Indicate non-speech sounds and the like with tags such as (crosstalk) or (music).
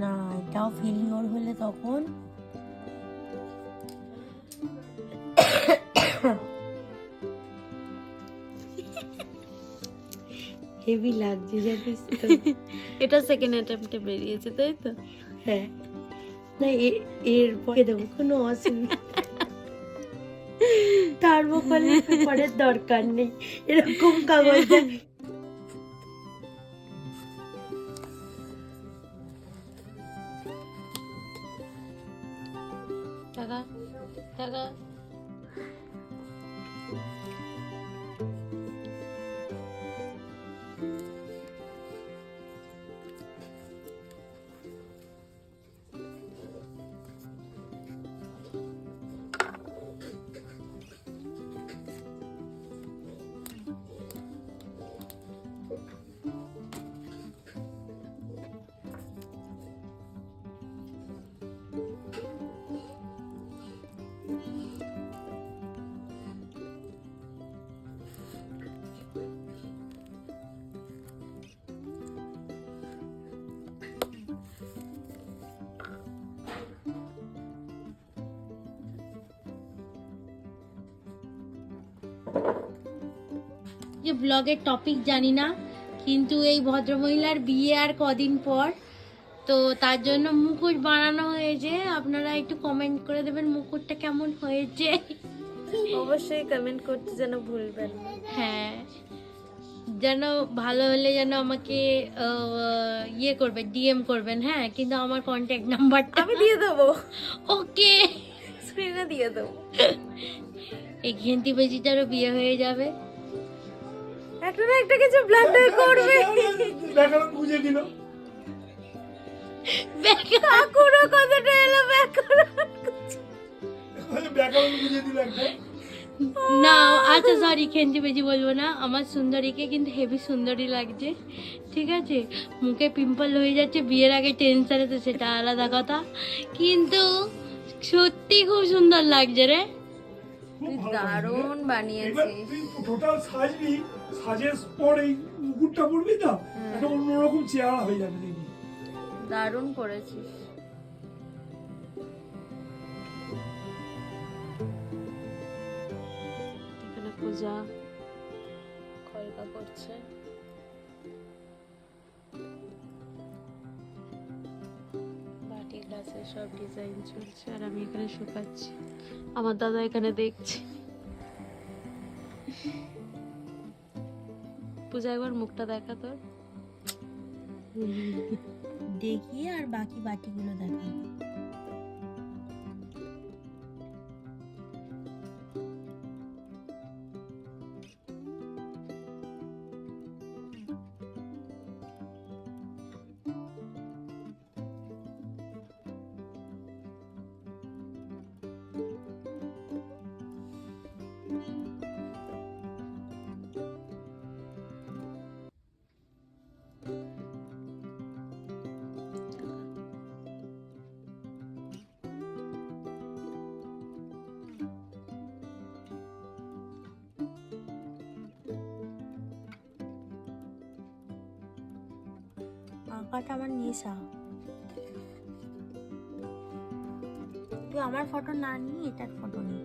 না এটাও ফেলিওর হলে তখন? হেভি লাগছে জানিস (laughs) এটা সেকেন্ড অ্যাটেম্পটে বেরিয়েছে তাই তো? হ্যাঁ। না এ- এর পরে দেবো কোনো অসুবিধা থার্মোকল পেপারের দরকার নেই এরকম কাগজ। টাকা টাকা। যে ব্লগের টপিক জানি না কিন্তু এই ভদ্রমহিলার বিয়ে আর কদিন পর। তো তার জন্য মুকুট বানানো হয়েছে। আপনারা একটু কমেন্ট করে দেবেন মুকুটটা কেমন হয়েছে। অবশ্যই কমেন্ট করতে যেন ভুলবেন হ্যাঁ। যেন ভালো হলে যেন আমাকে ইয়ে করবে ডিএম করবেন হ্যাঁ? কিন্তু আমার কন্ট্যাক্ট নাম্বারটা আমি দিয়ে দেবো। ওকে। স্ক্রিনে দিয়ে দেবো। এই ঘেন্টি বেজিটারও বিয়ে হয়ে যাবে। একটা না একটা কিছু ব্লান্ডার করবে। ব্যাকরণ বুঝে দিল। কাকুরও কথাটা এলো ব্যাকরণ ব্যাকরণ বুঝে দিল একটা। না আচ্ছা সরি খেঞ্জি বেজি বলব না। আমার সুন্দরীকে কিন্তু হেভি সুন্দরী লাগছে ঠিক আছে? মুখে পিম্পল হয়ে যাচ্ছে বিয়ের আগে টেনশনে তো সেটা আলাদা কথা। কিন্তু সত্যি খুব সুন্দর লাগছে রে। দারুণ বানিয়েছিস। টোটাল সাজবি সাজের পর এই মুকুটটা পরবি না একটা অন্যরকম চেহারা হয়ে যাবে দেখবি। দারুণ করেছিস। এখানে পূজা কলকা করছে বাটি সব ডিজাইন চলছে আর আমি এখানে শুকাচ্ছি। আমার দাদা এখানে দেখছে। পূজা, একবার মুখটা দেখা তোর। দেখিয়ে আর বাকি বাটিগুলো দেখাবো আঁকাটা আমার নেশা। তুই আমার ফটো না নিয়ে এটার ফটো নে।